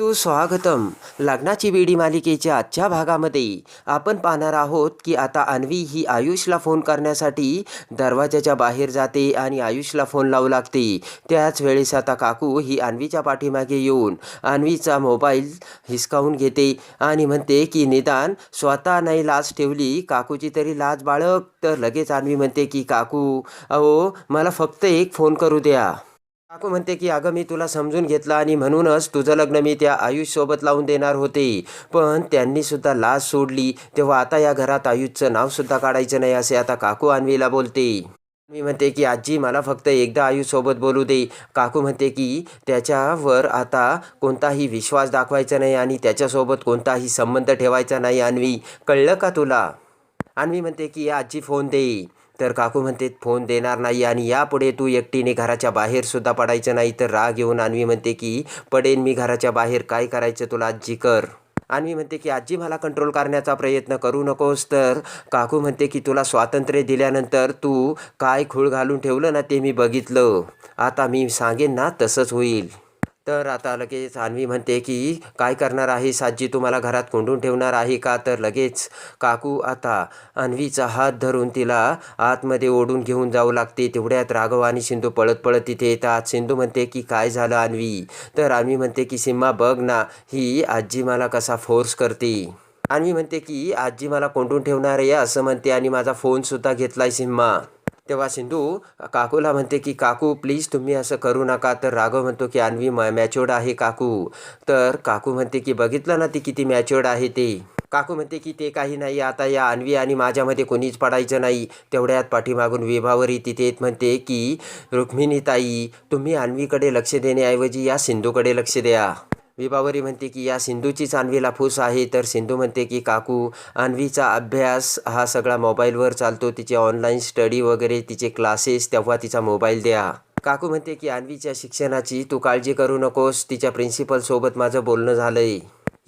सुस्वागतम लग्नाची बेडी मालिकेच्या आजच्या भागामध्ये आपण पाहणार आहोत की आता अन्वी ही आयुषला फोन करण्यासाठी दरवाजाच्या बाहेर जाते आणि आयुषला फोन लावू लागते. त्याच वेळेस आता काकू ही अन्वीच्या पाठीमागे येऊन अन्वीचा मोबाईल हिसकावून घेते आणि म्हणते की निदान स्वतः नाही लाज ठेवली काकूची तरी लाज बाळग. तर लगेच अन्वी म्हणते की काकू अहो मला फक्त एक फोन करू द्या. काकू म्हणते की अगं मी तुला समजून घेतलं आणि म्हणूनच तुझं लग्न मी त्या आयुषसोबत लावून देणार होते. पण त्यांनी सुद्धा लाज सोडली. तेव्हा आता या घरात आयुषचं नावसुद्धा काढायचं नाही असे आता काकू अन्वीला बोलते. मी म्हणते की आजी मला फक्त एकदा आयुषसोबत बोलू दे. काकू म्हणते की त्याच्यावर आता कोणताही विश्वास दाखवायचा नाही आणि त्याच्यासोबत कोणताही संबंध ठेवायचा नाही अन्वी. कळलं का तुला? अन्वी म्हणते की आजी फोन दे. तर काकू म्हणते फोन देणार नाही आणि यापुढे तू एकटीने घराच्या बाहेर सुद्धा पडायचं नाही तर राग येऊन आणवी म्हणते की पडेन मी घराच्या बाहेर काय करायचं तुला आजी कर? आणि म्हणते की आजी मला कंट्रोल करण्याचा प्रयत्न करू नकोस तर. काकू म्हणते की तुला स्वातंत्र्य दिल्यानंतर तू काय खूळ घालून ठेवलं ना ते मी बघितलं. आता मी सांगेन ना तसंच होईल. तर आता लगेच आणवी म्हणते की काय करणार आहे साजी तुम्हाला घरात कोंडून ठेवणार आहे का? तर लगेच काकू आता अन्वीचा हात धरून तिला आतमध्ये ओढून घेऊन जाऊ लागते. तेवढ्यात राघव आणि सिंधू पळत पळत तिथे येतात. सिंधू म्हणते की काय झालं अन्वी? तर अन्वी म्हणते की सिम्मा बघ ना ही आजी मला कसा फोर्स करते. अन्वी म्हणते की आजी मला कोंडून ठेवणार आहे असं म्हणते आणि माझा फोनसुद्धा घेतलाय सिम्मा. तेव्हा सिंधू काकूला म्हणते की काकू प्लीज तुम्ही असं करू नका. तर राघव म्हणतो की अन्वी म मॅच्युअर्ड आहे काकू. तर काकू म्हणते की बघितलं ना ती किती मॅच्युअर्ड आहे ते. काकू म्हणते की ते काही नाही आता या अन्वी आणि माझ्यामध्ये कोणीच पडायचं नाही. तेवढ्यात पाठीमागून विभावरी तिथे येत म्हणते की रुक्मिणीताई तुम्ही अन्वीकडे लक्ष देण्याऐवजी या सिंधूकडे लक्ष द्या. विभावरी म्हणते की या सिंधूचीच अन्वीला फूस आहे. तर सिंधू म्हणते की काकू अन्वीचा अभ्यास हा सगळा मोबाईलवर चालतो. तिचे ऑनलाईन स्टडी वगैरे तिचे क्लासेस तेव्हा तिचा मोबाईल द्या. काकू म्हणते की अन्वीच्या शिक्षणाची तू काळजी करू नकोस. तिच्या प्रिन्सिपलसोबत माझं बोलणं झालंय.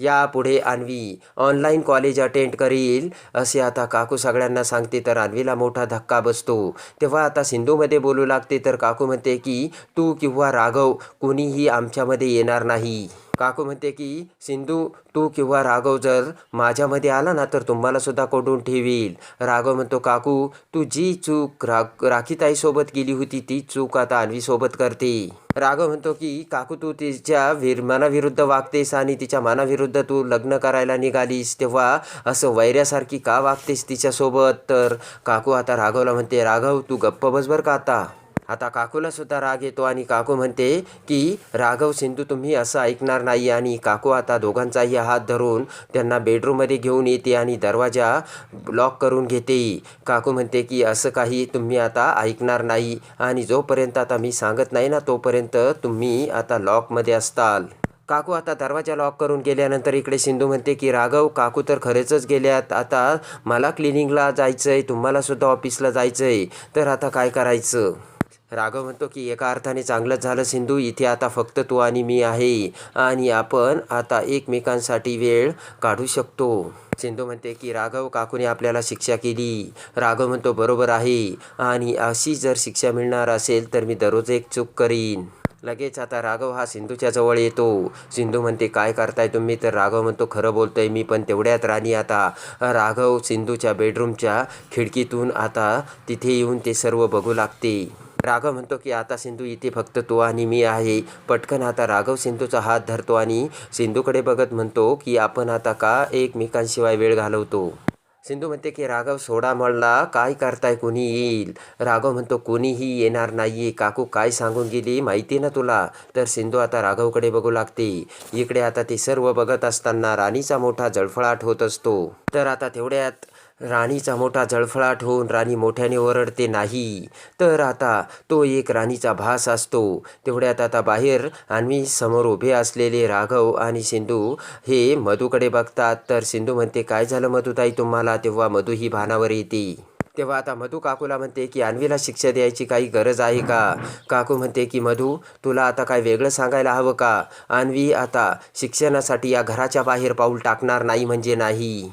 यापुढे अन्वी ऑनलाईन कॉलेज अटेंड करील. असे आता काकू सगळ्यांना सांगते तर अन्वीला मोठा धक्का बसतो. तेव्हा आता सिंधूमध्ये बोलू लागते तर काकू म्हणते की तू किंवा राघव कुणीही आमच्यामध्ये येणार नाही. काकू म्हणते की सिंधू तू किंवा राघव जर माझ्यामध्ये आला ना तर तुम्हाला सुद्धा कोंडून ठेवील. राघव म्हणतो काकू तू जी चूक रा राखीताईसोबत केली होती ती चूक आता अन्वीसोबत करते. राघव म्हणतो की काकू तू तिच्या विर मनाविरुद्ध वागतेस आणि तिच्या मनाविरुद्ध तू लग्न करायला निघालीस तेव्हा असं वैऱ्यासारखी का वागतेस तिच्यासोबत? तर काकू आता राघवला म्हणते राघव तू गप्प बस का आता. आता काकूला सुद्धा राग येतो आणि काकू म्हणते की राघव सिंधू तुम्ही असं ऐकणार नाही आणि काकू आता दोघांचाही हात धरून त्यांना बेडरूममध्ये घेऊन येते आणि दरवाजा लॉक करून घेते. काकू म्हणते की असं काही तुम्ही आता ऐकणार नाही आणि जोपर्यंत आता मी सांगत नाही ना तोपर्यंत तुम्ही आता लॉकमध्ये असताल. काकू आता दरवाजा लॉक करून गेल्यानंतर इकडे सिंधू म्हणते की राघव काकू तर खरेचच गेल्यात. आता मला क्लिनिंगला जायचं आहे तुम्हालासुद्धा ऑफिसला जायचं आहे तर आता काय करायचं? राघव म्हणतो की एका अर्थाने चांगलंच झालं सिंधू इथे आता फक्त तू आणि मी आहे. आणि आपण आता एकमेकांसाठी वेळ काढू शकतो. सिंधू म्हणते की राघव काकूने आपल्याला शिक्षा केली. राघव म्हणतो बरोबर आहे. आणि अशी जर शिक्षा मिळणार असेल तर मी दररोज एक चूक करीन. लगेच आता राघव हा सिंधूच्या जवळ येतो. सिंधू म्हणते काय करताय तुम्ही? तर राघव म्हणतो खरं बोलतोय मी पण तेवढ्यात राणी आता. राघव सिंधूच्या बेडरूमच्या खिडकीतून आता तिथे येऊन ते सर्व बघू लागते. राघव म्हणतो की आता सिंधू इथे फक्त तो आणि मी आहे. पटकन आता राघव सिंधूचा हात धरतो आणि सिंधूकडे बघत म्हणतो की आपण आता का एकमेकांशिवाय वेळ घालवतो? सिंधू म्हणते की राघव सोडा म्हणला काय करताय कोणी येईल राघव म्हणतो कोणीही येणार नाहीये. काकू काय सांगून गेली माहिती ना तुला? तर सिंधू आता राघवकडे बघू लागते. इकडे आता ते सर्व बघत असताना राणीचा मोठा जळफळाट होत असतो. तर आता तेवढ्यात राणीचा मोठा जळफळाट होऊन राणी मोठ्याने ओरडते नाही. तर आता तो एक राणीचा भास असतो. तेवढ्यात आता बाहेर आम्ही समोर उभे असलेले राघव आणि सिंधू हे मधूकडे बघतात. तर सिंधू म्हणते काय झालं मधुताई तुम्हाला? तेव्हा मधू ही भानावर येते. तेव्हा आता मधू काकूला म्हणते की अन्वीला शिक्षा द्यायची काही गरज आहे का? काकू म्हणते की मधू तुला आता काय वेगळं सांगायला हवं का? अन्वी आता शिक्षणासाठी या घराच्या बाहेर पाऊल टाकणार नाही म्हणजे नाही.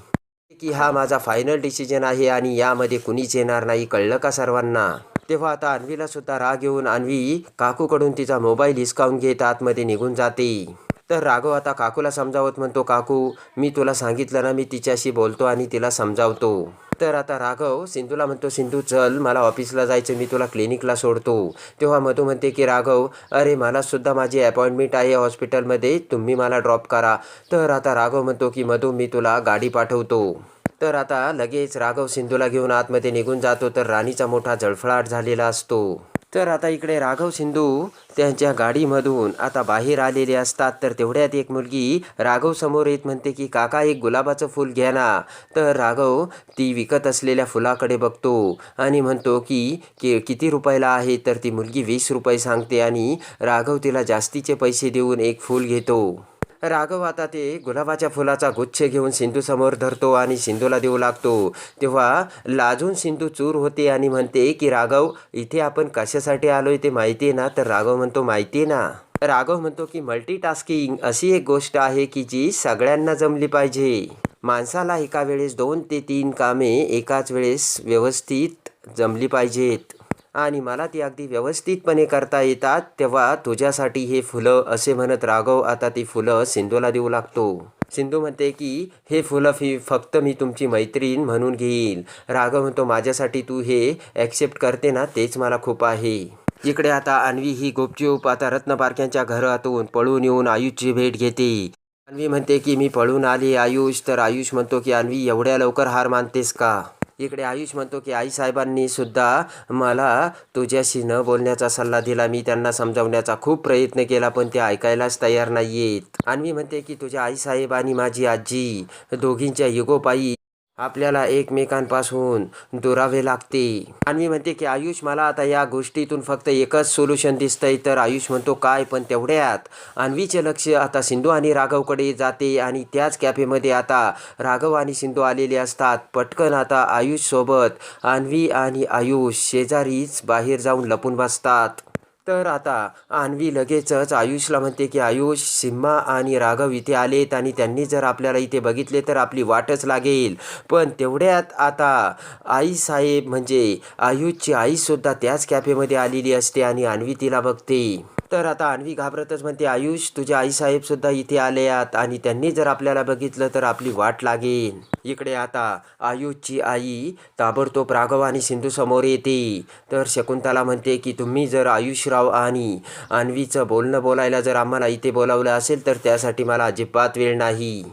की हा माझा फायनल डिसिजन आहे आणि यामध्ये कुणीच येणार नाही कळलं का सर्वांना? तेव्हा आता अन्वीला सुद्धा राग येऊन अन्वी काकूकडून तिचा मोबाईल हिसकावून घेत आतमध्ये निघून जाते. तर राघव आता काकूला समजावत म्हणतो काकू मी तुला सांगितलं ना मी तिच्याशी बोलतो आणि तिला समजावतो. तर आता राघव सिंधूला म्हणतो सिंधू चल मला ऑफिसला जायचं मी तुला क्लिनिकला सोडतो. तेव्हा मधू म्हणते की राघव अरे मलासुद्धा माझी अपॉइंटमेंट आहे हॉस्पिटलमध्ये तुम्ही मला ड्रॉप करा. तर आता राघव म्हणतो की मधू मी तुला गाडी पाठवतो. तर आता लगेच राघव सिंधूला घेऊन आतमध्ये निघून जातो तर राणीचा मोठा जळफळाट झालेला असतो. तर आता इकडे राघव सिंधू त्यांच्या गाडीमधून आता बाहेर आलेले असतात. तर तेवढ्यात एक मुलगी राघव समोर येत म्हणते की काका एक गुलाबाचं फूल घ्या ना. तर राघव ती विकत असलेल्या फुलाकडे बघतो आणि म्हणतो की के किती रुपयाला आहे? तर ती मुलगी वीस रुपये सांगते आणि राघव तिला जास्तीचे पैसे देऊन एक फूल घेतो. राघव आता ते गुलाबाच्या फुलाचा गुच्छ घेऊन सिंधू समोर धरतो आणि सिंधूला देऊ लागतो. तेव्हा लाजून सिंधू चूर होते आणि म्हणते की राघव इथे आपण कशासाठी आलोय ते माहिती आहे ना? तर राघव म्हणतो माहिती आहे ना. राघव म्हणतो की मल्टीटास्किंग अशी एक गोष्ट आहे की जी सगळ्यांना जमली पाहिजे. माणसाला एका वेळेस दोन ते तीन कामे एकाच वेळेस व्यवस्थित जमली पाहिजेत. आणि मला ती अगदी व्यवस्थितपणे करता येतात तेव्हा तुझ्यासाठी हे फुलं असे म्हणत राघव आता ती फुलं सिंधूला देऊ लागतो. सिंधू म्हणते की हे फुलं फी फक्त मी तुमची मैत्रीण म्हणून घेईल. राघव म्हणतो माझ्यासाठी तू हे ॲक्सेप्ट करते ना तेच मला खूप आहे. इकडे आता अन्वी ही गुपचूप आता रत्नपारख्यांच्या घरातून पळून येऊन आयुषची भेट घेते. अन्वी म्हणते की मी पळून आली आयुष. तर आयुष म्हणतो की अन्वी एवढ्या लवकर हार मानतेस का? इकडे आयुष म्हणतो की आई साहेबांनी सुद्धा मला तुझ्याशी न बोलण्याचा सल्ला दिला. मी त्यांना समजावण्याचा खूप प्रयत्न केला पण ते ऐकायलाच तयार नाही आहेत आणि मी म्हणते की तुझ्या आई साहेब आणि माझी आजी दोघींच्या युगोपायी आपल्याला एकमेकांपासून दुरावे लागते. आणवी म्हणते की आयुष मला आता या गोष्टीतून फक्त एकच सोल्युशन दिसतंय. तर आयुष म्हणतो काय पण तेवढ्यात. अन्वीचे लक्ष आता सिंधू आणि राघवकडे जाते आणि त्याच कॅफेमध्ये आता राघव आणि सिंधू आलेले असतात. पटकन आता आयुषसोबत आणवी अन्वी आणि आयुष शेजारीच बाहेर जाऊन लपून बसतात. तर आता आणवी लगेचच आयुषला म्हणते की आयुष सिम्मा आणि राघव इथे आलेत आणि त्यांनी जर आपल्याला इथे बघितले तर आपली वाटच लागेल. पण तेवढ्यात आता आई साहेब म्हणजे आयुषची आईसुद्धा त्याच कॅफेमध्ये आलेली असते आणि आणवी तिला बघते. तर आता अन्वी घाबरतच म्हणते आयुष तुझे आईसाहेब सुद्धा इथे आले आहेत आणि त्यांनी जर आपल्याला बघितलं तर आपली वाट लागेल इकडे आता आयुषची आई ताबडतोब राघव आणि सिंधू समोर येते. तर शकुंतला म्हणते की तुम्ही जर आयुषराव आणि अन्वीचं बोलणं बोलायला जर आम्हाला इथे बोलावलं असेल तर त्यासाठी मला अजिबात वेळ नाही.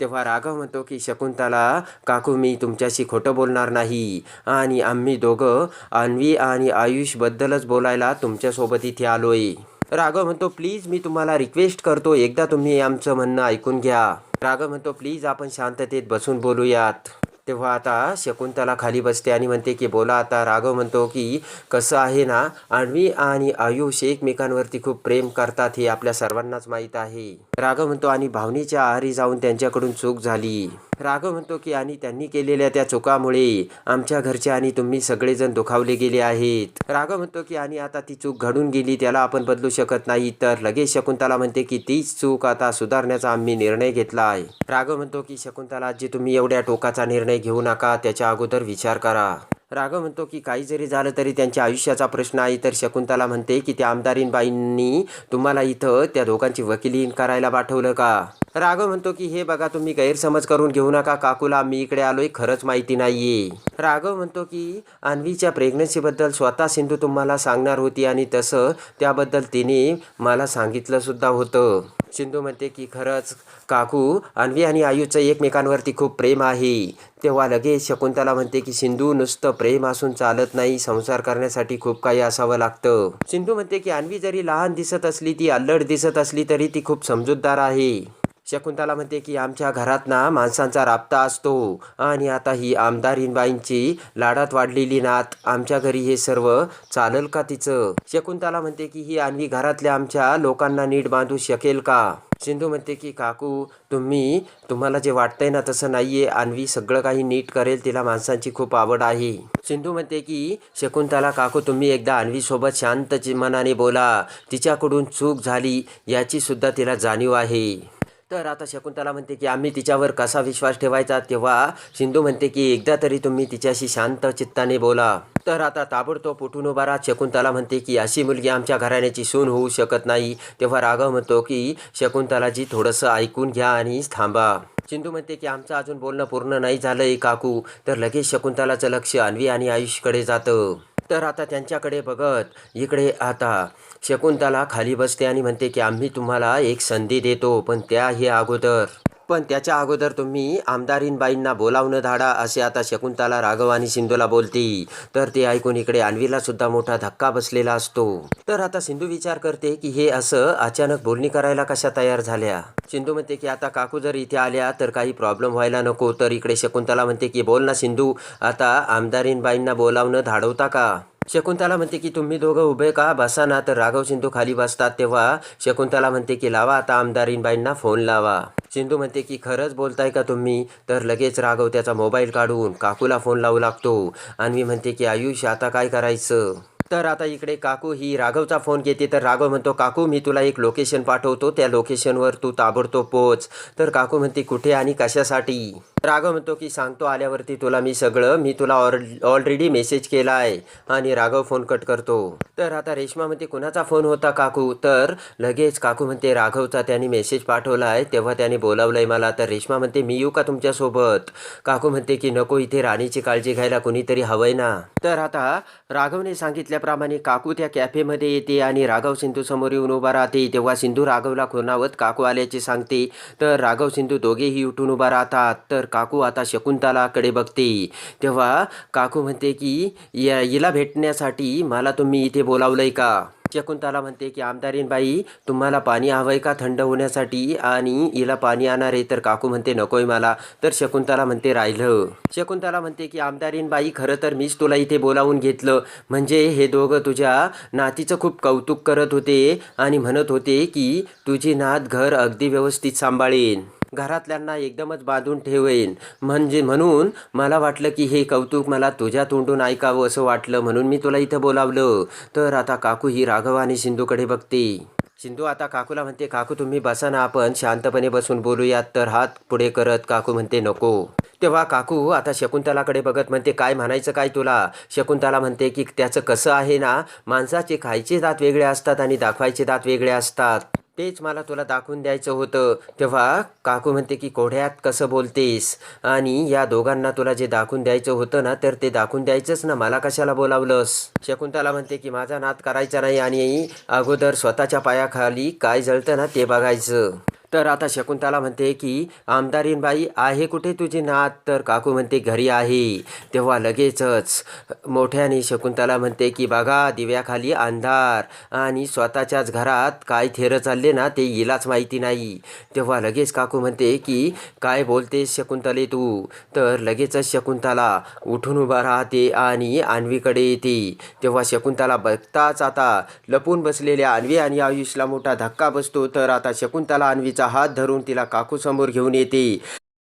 तेव्हा राघव म्हणतो की शकुंतला काकू मी तुमच्याशी खोटं बोलणार नाही आणि आम्ही दोघं अन्वी आणि आयुषबद्दलच बोलायला तुमच्यासोबत इथे आलोय. राघव म्हणतो प्लीज मी तुम्हाला रिक्वेस्ट करतो. एकदा तुम्ही आमचं म्हणणं ऐकून घ्या. राघव म्हणतो प्लीज आपण शांततेत बसून बोलूयात. तेव्हा आता शकुंतला खाली बसते आणि म्हणते की बोला आता. राघव म्हणतो की कसं आहे ना अन्वी आणि आयुष एकमेकांवरती खूप प्रेम करतात हे आपल्या सर्वांनाच माहीत आहे. राघव म्हणतो आणि भावनेच्या आहारी जाऊन त्यांच्याकडून चूक झाली. राघव म्हणतो की आणि त्यांनी केलेल्या त्या चुकामुळे आमच्या घरचे आणि तुम्ही सगळेजण दुखावले गेले आहेत. राघव म्हणतो की आणि आता ती चूक घडून गेली त्याला आपण बदलू शकत नाही. तर लगेच शकुंतला म्हणते की तीच चूक आता सुधारण्याचा आम्ही निर्णय घेतला आहे. राघव म्हणतो की शकुंतला जे तुम्ही एवढ्या टोकाचा निर्णय घेऊ नका त्याच्या अगोदर विचार करा. राघव म्हणतो की काही जरी झालं तरी त्यांच्या आयुष्याचा प्रश्न आहे. तर शकुंतला म्हणते की त्या आमदारीनबाईंनी तुम्हाला इथं त्या दोघांची वकिली करायला पाठवलं का? राघव म्हणतो की हे बघा तुम्ही गैरसमज करून घेऊ नका काकूला मी इकडे आलोय खरंच माहिती नाहीये. राघव म्हणतो की अन्वीच्या प्रेग्नन्सीबद्दल स्वतः सिंधू तुम्हाला सांगणार होती आणि तसं त्याबद्दल तिने मला सांगितलं सुद्धा होतं. सिंधू म्हणते की खरंच काकू अन्वी आणि आयुचं एकमेकांवरती खूप प्रेम आहे. तेव्हा लगेच शकुंतला म्हणते की सिंधू नुसतं प्रेम असून चालत नाही संसार करण्यासाठी खूप काही असावं लागतं. सिंधू म्हणते की अन्वी जरी लहान दिसत असली ती अल्लड दिसत असली तरी ती खूप समजूतदार आहे. शकुंतला म्हणते की आमच्या घरात ना माणसांचा राबता असतो. आणि आता ही आमदारीनबाईंची लाडात वाढलेली नात आमच्या घरी हे सर्व चालल का तिचं? शकुंतला म्हणते की ही आणवी घरातल्या आमच्या लोकांना नीट बांधू शकेल का? सिंधू म्हणते की काकू तुम्ही तुम्हाला जे वाटतंय ना तसं नाहीये. आणवी सगळं काही नीट करेल. तिला माणसांची खूप आवड आहे. सिंधू म्हणते की शकुंतला काकू तुम्ही एकदा आणवीसोबत शांत मनाने बोला. तिच्याकडून चूक झाली याची सुद्धा तिला जाणीव आहे. तर आता शकुंतला म्हणते की आम्ही तिच्यावर कसा विश्वास ठेवायचा? तेव्हा सिंधू म्हणते की एकदा तरी तुम्ही तिच्याशी शांत चित्ताने बोला. तर आता ताबडतोब उठून उभा राहत शकुंतला म्हणते की अशी मुलगी आमच्या घराण्याची सून होऊ शकत नाही. तेव्हा राघव म्हणतो की शकुंतलाजी थोडंसं ऐकून घ्या आणि थांबा. सिंधू म्हणते की आमचं अजून बोलणं पूर्ण नाही झालंय काकू. तर लगेच शकुंतलाचं लक्ष अन्वी आणि आयुषकडे जातं. तर आता त्यांच्याकडे बघत इकडे आता शकुंतला खाली बसते आणि म्हणते की आम्ही तुम्हाला एक संधी देतो पण त्या हे अगोदर पण त्याच्या अगोदर तुम्ही आमदारीनबाईंना बोलावणं धाडा असे आता शकुंतला राघव आणि सिंधूला बोलती. तर ते ऐकून इकडे अन्वीला सुद्धा मोठा धक्का बसलेला असतो. तर आता सिंधू विचार करते की हे असं अचानक बोलणी करायला कशा तयार झाल्या? सिंधू म्हणते की आता काकू जर इथे आल्या तर काही प्रॉब्लेम व्हायला नको. तर इकडे शकुंतला म्हणते की बोल ना सिंधू आता आमदारीनबाईंना बोलावणं धाडवता का? शकुंतला म्हणते की तुम्ही दोघं उभे का बसा ना? तर राघव सिंधू खाली बसतात तेव्हा. शकुंतला म्हणते की लावा आता आमदारीनबाईंना फोन लावा. सिंधू म्हणते की खरंच बोलताय का तुम्ही? तर लगेच राघव त्याचा मोबाईल काढून काकूला फोन लावू लागतो. आणि मी म्हणते की आयुष आता काय करायचं? तर आता इकडे काकू ही राघवचा फोन घेते. तर राघव म्हणतो काकू मी तुला एक लोकेशन पाठवतो. त्या लोकेशनवर तू ताबडतोब पोच. तर काकू म्हणते कुठे आणि कशासाठी? राघव म्हणतो की सांगतो आल्यावरती तुला मी सगळं मी तुला ऑर ऑलरेडी मेसेज केला आहे आणि राघव फोन कट करतो. तर आता रेश्मा म्हणते कुणाचा फोन होता काकू? तर लगेच काकू म्हणते राघवचा त्याने मेसेज पाठवला आहे तेव्हा त्याने बोलावलंय मला. तर रेश्मा म्हणते मी येऊ का तुमच्यासोबत काकू म्हणते की नको इथे राणीची काळजी घ्यायला कुणीतरी हवंय ना. तर आता राघवने सांगितल्याप्रमाणे काकू त्या कॅफेमध्ये येते आणि राघव सिंधू समोर येऊन उभा राहते. तेव्हा सिंधू राघवला खुणावत काकू आल्याचे सांगते. तर राघव सिंधू दोघेही उठून उभा राहतात. तर काकू आता शकुंतलाकडे बघते. तेव्हा काकू म्हणते की या हिला भेटण्यासाठी मला तुम्ही इथे बोलावलंय का? शकुंतला म्हणते की आमदारीनबाई तुम्हाला पाणी हवंय का थंड होण्यासाठी? आणि हिला पाणी आणणार आहे. तर काकू म्हणते नकोय मला. तर शकुंतला म्हणते राहिलं. शकुंतला म्हणते की आमदारीनबाई खरं तर मीच तुला इथे बोलावून घेतलं. म्हणजे हे दोघं तुझ्या नातीचं खूप कौतुक करत होते आणि म्हणत होते की तुझी नात घर अगदी व्यवस्थित सांभाळेन. घरातल्यांना एकदमच बांधून ठेवेन. म्हणजे म्हणून मला वाटलं की हे कौतुक मला तुझ्या तोंडून ऐकावं असं वाटलं म्हणून मी तुला इथं बोलावलं. तर आता काकू ही राघव आणि सिंधूकडे बघते. सिंधू आता काकूला म्हणते काकू तुम्ही बसा ना आपण शांतपणे बसून बोलूयात. तर हात पुढे करत काकू म्हणते नको. तेव्हा काकू आता शकुंतलाकडे बघत म्हणते काय म्हणायचं काय तुला? शकुंतला म्हणते की त्याचं कसं आहे ना माणसाचे खायचे दात वेगळे असतात आणि दाखवायचे दात वेगळे असतात. तेच मला तुला दाखवून द्यायचं होतं. तेव्हा काकू म्हणते की कोढ्यात कसं बोलतेस? आणि या दोघांना तुला जे दाखवून द्यायचं होतं ना तर ते दाखवून द्यायचंच ना. मला कशाला बोलावलंस? शकुंतला म्हणते की माझा नाद करायचा नाही आणि अगोदर स्वतःच्या पायाखाली काय जळतं ना ते बघायचं. तर आता शकुंतला म्हणते की आमदारीनबाई आहे कुठे तुझी नात? तर काकू म्हणते घरी आहे. तेव्हा लगेचच मोठ्याने शकुंतला म्हणते की बघा दिव्याखाली अंधार आणि स्वतःच्याच घरात काय थेरं चालले ना ते हिलाच माहिती नाही. तेव्हा लगेच काकू म्हणते की काय बोलतेस शकुंतले तू? तर लगेचच शकुंतला उठून उभा राहते आणि अन्वीकडे येते. तेव्हा शकुंतला बघताच आता लपून बसलेल्या अन्वी आणि आयुषला मोठा धक्का बसतो. तर आता शकुंतला तिचा हात धरून तिला काकूसमोर घेऊन येते.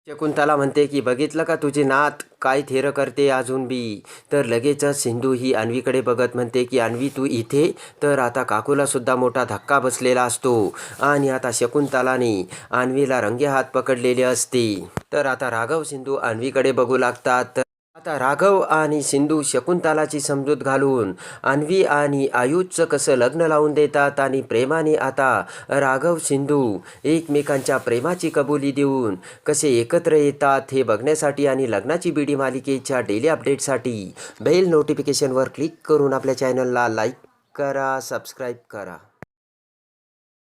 शकुंतला म्हणते की बघितलं का तुझी नात? काय थेरं करते अजून बी? तर लगेचच सिंधू ही अन्वीकडे बघत म्हणते की अन्वी तू इथे? तर आता काकूला सुद्धा मोठा धक्का बसलेला असतो. आणि आता शकुंतलाने अन्वीला रंगे हात पकडलेले असते. तर आता राघव सिंधू अन्वीकडे बघू लागतात. आता राघव आणि सिंधू शकुंतलाची समजूत घालून अन्वी आणि आयुषचं कसं लग्न लावून देतात आणि प्रेमाने आता राघव सिंधू एकमेकांच्या प्रेमाची कबुली देऊन कसे एकत्र येतात हे बघण्यासाठी आणि लग्नाची बीडी मालिकेच्या डेली अपडेटसाठी बेल नोटिफिकेशनवर क्लिक करून आपल्या चॅनलला लाईक करा सबस्क्राईब करा.